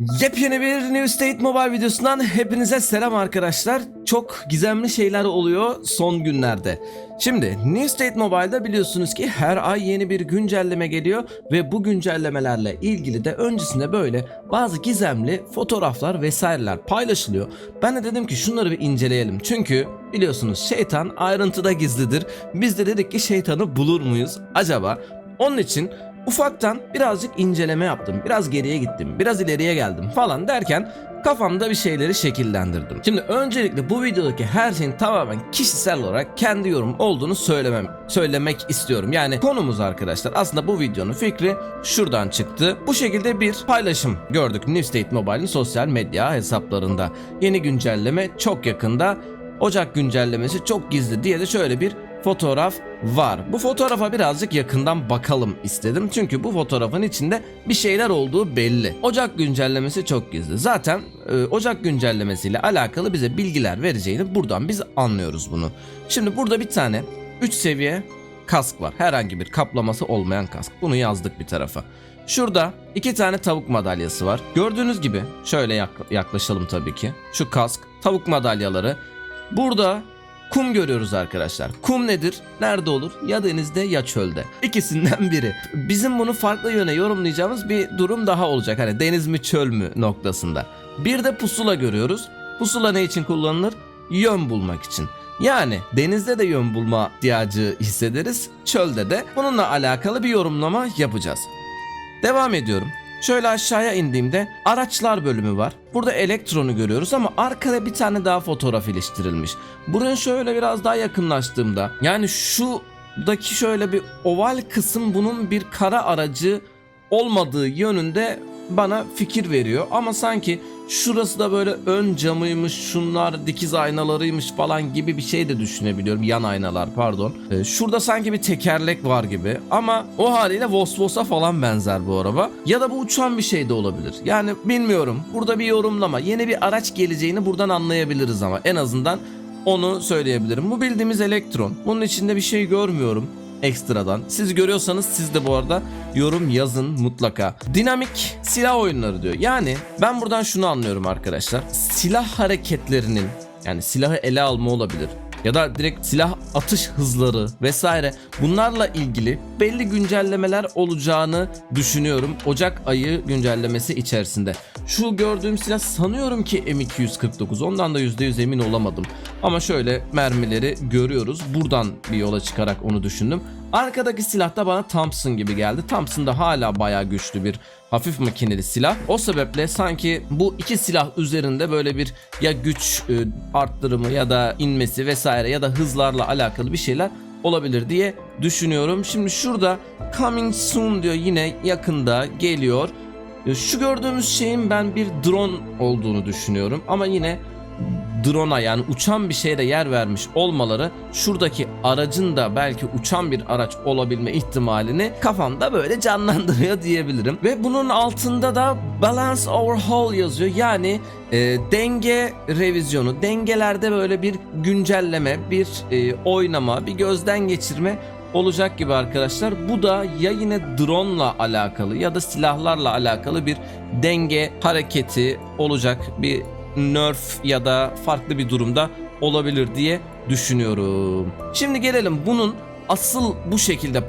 Yepyeni bir New State Mobile videosundan hepinize selam arkadaşlar. Çok gizemli şeyler oluyor son günlerde. Şimdi New State Mobile'da biliyorsunuz ki her ay yeni bir güncelleme geliyor ve bu güncellemelerle ilgili de öncesinde böyle bazı gizemli fotoğraflar vesaireler paylaşılıyor. Ben de dedim ki şunları bir inceleyelim. Çünkü biliyorsunuz şeytan ayrıntıda gizlidir. Biz de dedik ki şeytanı bulur muyuz acaba? Onun için ufaktan birazcık inceleme yaptım. Biraz geriye gittim, biraz ileriye geldim falan derken kafamda bir şeyleri şekillendirdim. Şimdi öncelikle bu videodaki her şeyin tamamen kişisel olarak kendi yorum olduğunu söylemem söylemek istiyorum. Yani konumuz arkadaşlar aslında bu videonun fikri şuradan çıktı. Bu şekilde bir paylaşım gördük New State Mobile'in sosyal medya hesaplarında. Yeni güncelleme çok yakında. Ocak güncellemesi çok gizli diye de şöyle bir fotoğraf var. Bu fotoğrafa birazcık yakından bakalım istedim. Çünkü bu fotoğrafın içinde bir şeyler olduğu belli. Ocak güncellemesi çok gizli. Zaten e, Ocak güncellemesiyle alakalı bize bilgiler vereceğini buradan biz anlıyoruz bunu. Şimdi burada bir tane 3 seviye kask var. Herhangi bir kaplaması olmayan kask. Bunu yazdık bir tarafa. Şurada iki tane tavuk madalyası var. Gördüğünüz gibi şöyle yak- yaklaşalım tabii ki. Şu kask, tavuk madalyaları. Burada kum görüyoruz arkadaşlar. Kum nedir? Nerede olur? Ya denizde ya çölde. İkisinden biri. Bizim bunu farklı yöne yorumlayacağımız bir durum daha olacak. Hani deniz mi çöl mü noktasında. Bir de pusula görüyoruz. Pusula ne için kullanılır? Yön bulmak için. Yani denizde de yön bulma ihtiyacı hissederiz. Çölde de bununla alakalı bir yorumlama yapacağız. Devam ediyorum. Şöyle aşağıya indiğimde araçlar bölümü var. Burada elektronu görüyoruz ama arkada bir tane daha fotoğraf iliştirilmiş. Buraya şöyle biraz daha yakınlaştığımda yani şuradaki şöyle bir oval kısım bunun bir kara aracı olmadığı yönünde bana fikir veriyor. Ama sanki şurası da böyle ön camıymış, şunlar dikiz aynalarıymış falan gibi bir şey de düşünebiliyorum. Yan aynalar pardon. Ee, şurada sanki bir tekerlek var gibi. Ama o haliyle Vosvos'a falan benzer bu araba. Ya da bu uçan bir şey de olabilir. Yani bilmiyorum. Burada bir yorumlama. Yeni bir araç geleceğini buradan anlayabiliriz ama en azından onu söyleyebilirim. Bu bildiğimiz elektron. Bunun içinde bir şey görmüyorum ekstradan. Siz görüyorsanız siz de bu arada yorum yazın mutlaka. Dinamik silah oyunları diyor. Yani ben buradan şunu anlıyorum arkadaşlar. Silah hareketlerinin yani silahı ele alma olabilir ya da direkt silah atış hızları vesaire bunlarla ilgili belli güncellemeler olacağını düşünüyorum Ocak ayı güncellemesi içerisinde. Şu gördüğüm silah sanıyorum ki M249 ondan da %100 emin olamadım. Ama şöyle mermileri görüyoruz. Buradan bir yola çıkarak onu düşündüm. Arkadaki silah da bana Thompson gibi geldi. Thompson da hala bayağı güçlü bir hafif makineli silah. O sebeple sanki bu iki silah üzerinde böyle bir ya güç e, arttırımı ya da inmesi vesaire ya da hızlarla alakalı bir şeyler olabilir diye düşünüyorum. Şimdi şurada coming soon diyor yine yakında geliyor. E, Şu gördüğümüz şeyin ben bir drone olduğunu düşünüyorum ama yine drone'a yani uçan bir şeye de yer vermiş olmaları şuradaki aracın da belki uçan bir araç olabilme ihtimalini kafamda böyle canlandırıyor diyebilirim. Ve bunun altında da balance overhaul yazıyor. Yani e, denge revizyonu, dengelerde böyle bir güncelleme, bir e, oynama, bir gözden geçirme olacak gibi arkadaşlar. Bu da ya yine drone'la alakalı ya da silahlarla alakalı bir denge hareketi olacak bir nerf ya da farklı bir durumda olabilir diye düşünüyorum. Şimdi gelelim bunun asıl bu şekilde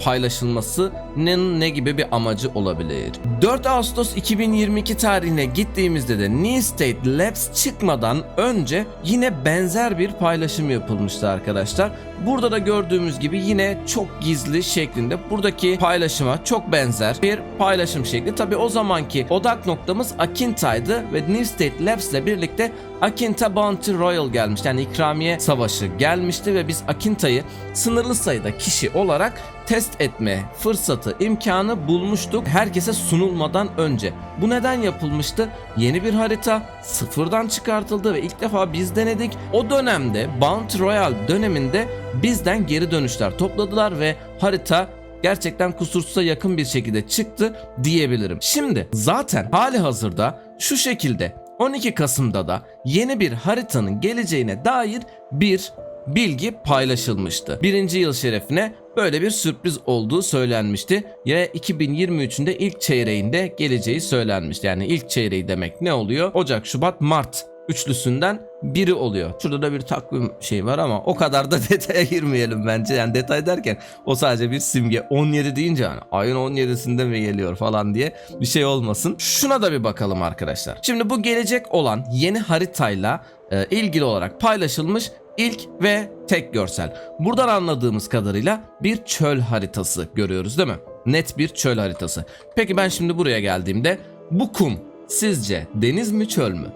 paylaşılmasının ne gibi bir amacı olabilir? 4 Ağustos 2022 tarihine gittiğimizde de New State Labs çıkmadan önce yine benzer bir paylaşım yapılmıştı arkadaşlar. Burada da gördüğümüz gibi yine çok gizli şeklinde buradaki paylaşıma çok benzer bir paylaşım şekli. Tabi o zamanki odak noktamız Akinta'ydı ve New State Labs ile birlikte Akinta Bounty Royal gelmiş. Yani ikramiye savaşı gelmişti ve biz Akinta'yı sınırlı sayıda kişi olarak test etme fırsatı, imkanı bulmuştuk herkese sunulmadan önce. Bu neden yapılmıştı? Yeni bir harita sıfırdan çıkartıldı ve ilk defa biz denedik. O dönemde Bounty Royal döneminde bizden geri dönüşler topladılar ve harita gerçekten kusursuza yakın bir şekilde çıktı diyebilirim. Şimdi zaten hali hazırda şu şekilde 12 Kasım'da da yeni bir haritanın geleceğine dair bir bilgi paylaşılmıştı. Birinci yıl şerefine böyle bir sürpriz olduğu söylenmişti. Ve 2023'ün de ilk çeyreğinde geleceği söylenmişti. Yani ilk çeyreği demek ne oluyor? Ocak, Şubat, Mart üçlüsünden biri oluyor. Şurada da bir takvim şey var ama o kadar da detaya girmeyelim bence. Yani detay derken o sadece bir simge. 17 deyince yani ayın 17'sinde mi geliyor falan diye bir şey olmasın. Şuna da bir bakalım arkadaşlar. Şimdi bu gelecek olan yeni haritayla e, ilgili olarak paylaşılmış ilk ve tek görsel. Buradan anladığımız kadarıyla bir çöl haritası görüyoruz değil mi? Net bir çöl haritası. Peki ben şimdi buraya geldiğimde bu kum sizce deniz mi çöl mü?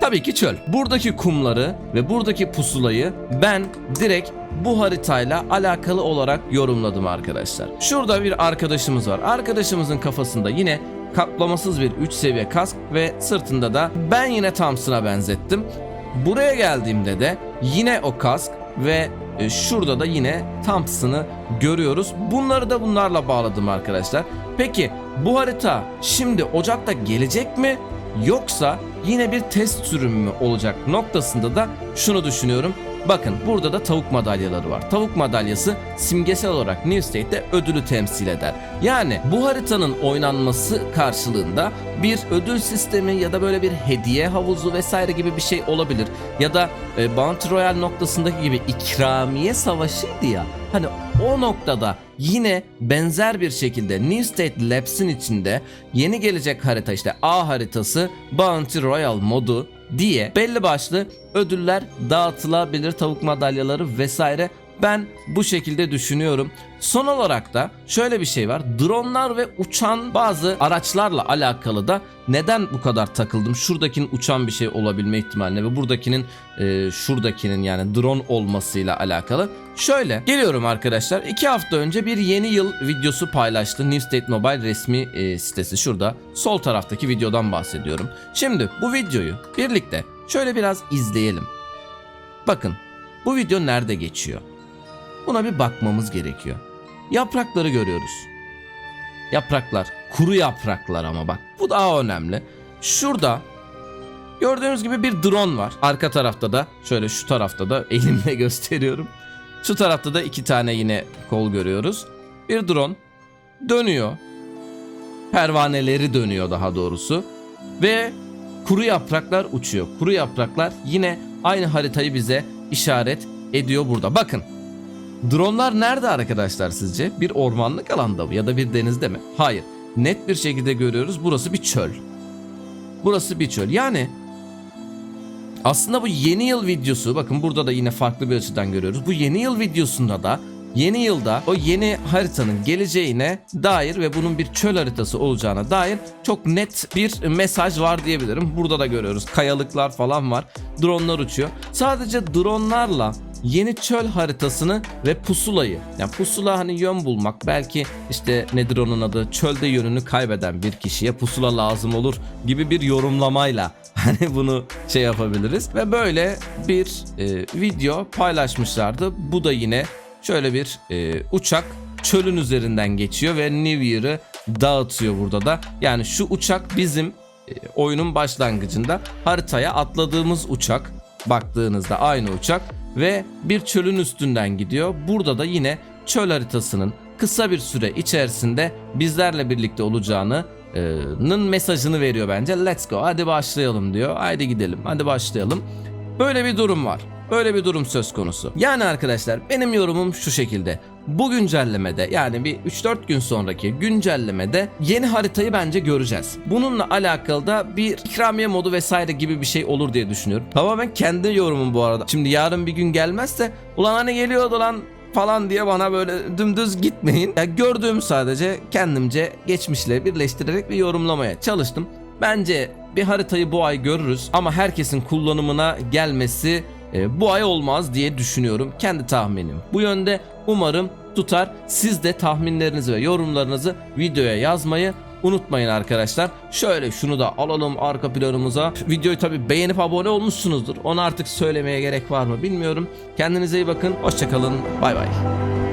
Tabii ki çöl. Buradaki kumları ve buradaki pusulayı ben direkt bu haritayla alakalı olarak yorumladım arkadaşlar. Şurada bir arkadaşımız var. Arkadaşımızın kafasında yine kaplamasız bir 3 seviye kask ve sırtında da ben yine Thompson'a benzettim. Buraya geldiğimde de yine o kask ve e, şurada da yine Thompson'ı görüyoruz. Bunları da bunlarla bağladım arkadaşlar. Peki bu harita şimdi Ocak'ta gelecek mi? Yoksa yine bir test sürümü mü olacak noktasında da şunu düşünüyorum. Bakın burada da tavuk madalyaları var. Tavuk madalyası simgesel olarak New State'de ödülü temsil eder. Yani bu haritanın oynanması karşılığında bir ödül sistemi ya da böyle bir hediye havuzu vesaire gibi bir şey olabilir. Ya da e, Bounty Royale noktasındaki gibi ikramiye savaşıydı ya. Hani o noktada yine benzer bir şekilde New State Labs'in içinde yeni gelecek harita işte A haritası Bounty Royale modu diye belli başlı ödüller dağıtılabilir tavuk madalyaları vesaire ben bu şekilde düşünüyorum. Son olarak da şöyle bir şey var. Dronlar ve uçan bazı araçlarla alakalı da neden bu kadar takıldım? Şuradakinin uçan bir şey olabilme ihtimaline ve buradakinin e, şuradakinin yani drone olmasıyla alakalı. Şöyle geliyorum arkadaşlar. iki hafta önce bir yeni yıl videosu paylaştı. New State Mobile resmi e, sitesi şurada. Sol taraftaki videodan bahsediyorum. Şimdi bu videoyu birlikte şöyle biraz izleyelim. Bakın bu video nerede geçiyor? Buna bir bakmamız gerekiyor. Yaprakları görüyoruz. Yapraklar, kuru yapraklar ama bak. Bu daha önemli. Şurada gördüğünüz gibi bir drone var. Arka tarafta da şöyle şu tarafta da elimle gösteriyorum. Şu tarafta da iki tane yine kol görüyoruz. Bir drone dönüyor. Pervaneleri dönüyor daha doğrusu. Ve kuru yapraklar uçuyor. Kuru yapraklar yine aynı haritayı bize işaret ediyor burada. Bakın Dronlar nerede arkadaşlar sizce? Bir ormanlık alanda mı ya da bir denizde mi? Hayır. Net bir şekilde görüyoruz burası bir çöl. Burası bir çöl. Yani aslında bu yeni yıl videosu bakın burada da yine farklı bir açıdan görüyoruz. Bu yeni yıl videosunda da yeni yılda o yeni haritanın geleceğine dair ve bunun bir çöl haritası olacağına dair çok net bir mesaj var diyebilirim. Burada da görüyoruz kayalıklar falan var. Dronlar uçuyor. Sadece dronlarla yeni çöl haritasını ve pusulayı. Yani pusula hani yön bulmak belki işte nedir onun adı çölde yönünü kaybeden bir kişiye pusula lazım olur gibi bir yorumlamayla hani bunu şey yapabiliriz ve böyle bir e, video paylaşmışlardı. Bu da yine şöyle bir e, uçak çölün üzerinden geçiyor ve New Year'ı dağıtıyor burada da. Yani şu uçak bizim e, oyunun başlangıcında haritaya atladığımız uçak baktığınızda aynı uçak ve bir çölün üstünden gidiyor. Burada da yine çöl haritasının kısa bir süre içerisinde bizlerle birlikte olacağını e, nın mesajını veriyor bence. Let's go hadi başlayalım diyor. Haydi gidelim hadi başlayalım. Böyle bir durum var. Böyle bir durum söz konusu. Yani arkadaşlar benim yorumum şu şekilde. Bu güncellemede yani bir 3-4 gün sonraki güncellemede yeni haritayı bence göreceğiz. Bununla alakalı da bir ikramiye modu vesaire gibi bir şey olur diye düşünüyorum. Tamamen kendi yorumum bu arada. Şimdi yarın bir gün gelmezse ulan hani geliyordu lan falan diye bana böyle dümdüz gitmeyin. Ya gördüğüm sadece kendimce geçmişle birleştirerek bir yorumlamaya çalıştım. Bence bir haritayı bu ay görürüz ama herkesin kullanımına gelmesi e, bu ay olmaz diye düşünüyorum. Kendi tahminim bu yönde. Umarım tutar. Siz de tahminlerinizi ve yorumlarınızı videoya yazmayı unutmayın arkadaşlar. Şöyle şunu da alalım arka planımıza. Videoyu tabi beğenip abone olmuşsunuzdur. Onu artık söylemeye gerek var mı bilmiyorum. Kendinize iyi bakın. Hoşçakalın. Bay bay.